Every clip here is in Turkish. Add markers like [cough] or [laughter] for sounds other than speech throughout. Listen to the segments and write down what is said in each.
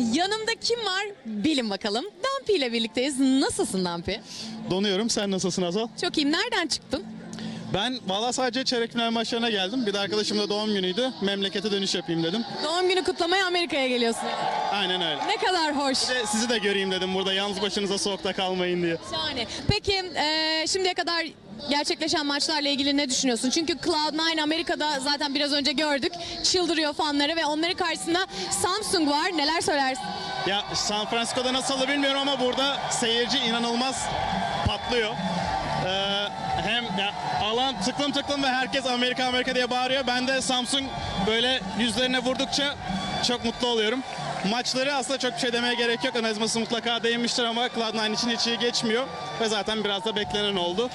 yanımda kim var bilin bakalım. Dampi ile birlikteyiz. Nasılsın Dampi? Donuyorum. Sen nasılsın Azal? Çok iyiyim. Nereden çıktın? Ben valla sadece çeyrek final maçlarına geldim. Bir de arkadaşım da doğum günüydü. Memlekete dönüş yapayım dedim. Doğum günü kutlamaya Amerika'ya geliyorsun. Aynen öyle. Ne kadar hoş. Bir de Sizi de göreyim dedim burada yalnız başınıza soğukta kalmayın diye. Şahane. Peki e, şimdiye kadar gerçekleşen maçlarla ilgili ne düşünüyorsun? Çünkü Cloud9 Amerika'da zaten biraz önce gördük. Çıldırıyor fanları ve onların karşısında Samsung var. Neler söylersin? Ya San Francisco'da nasıl bilmiyorum ama burada seyirci inanılmaz patlıyor. Hem ya, alan tıklım tıklım ve herkes Amerika Amerika diye bağırıyor. Ben de Samsung böyle yüzlerine vurdukça çok mutlu oluyorum. Maçları aslında çok bir şey demeye gerek yok. Analizması mutlaka değinmiştir ama Cloud9 için hiç iyi geçmiyor. Ve zaten biraz da beklenen oldu.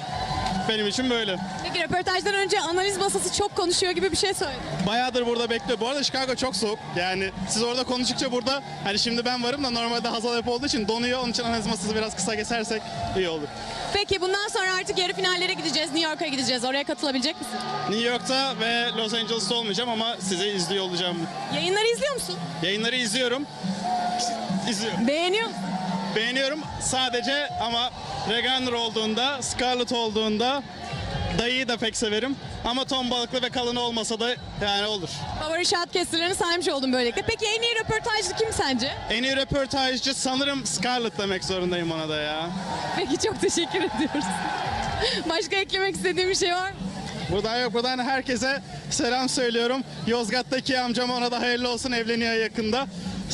Benim için böyle. Peki röportajdan önce analiz masası çok konuşuyor gibi bir şey söyle. Bayağıdır burada bekliyor. Bu arada Chicago çok soğuk. Yani siz orada konuştukça burada hani şimdi ben varım da normalde Hazal hep olduğu için donuyor. Onun için analiz masası biraz kısa kesersek iyi olur. Peki bundan sonra artık yarı finallere gideceğiz. New York'a gideceğiz. Oraya katılabilecek misin? New York'ta ve Los Angeles'ta olmayacağım ama sizi izliyor olacağım. Yayınları izliyor musun? Yayınları izliyorum. İzliyorum. Beğeniyor musun? Beğeniyorum sadece ama Reganer olduğunda, Scarlett olduğunda dayıyı da pek severim. Ama ton balıklı ve kalın olmasa da yani olur. Favori shotcaster'larını saymış oldum böylelikle. Peki en iyi röportajcı kim sence? En iyi röportajcı sanırım Scarlett demek zorundayım ona da ya. Peki çok teşekkür ediyoruz. [laughs] Başka eklemek istediğim bir şey var mı? Buradan yok buradan herkese selam söylüyorum. Yozgat'taki amcam ona da hayırlı olsun evleniyor yakında.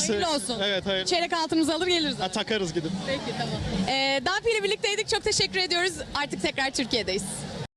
Hayırlı olsun. Evet hayırlı. Çeyrek altımızı alır geliriz. Ha, takarız gidip. Peki tamam. Ee, Dampi ile birlikteydik. Çok teşekkür ediyoruz. Artık tekrar Türkiye'deyiz.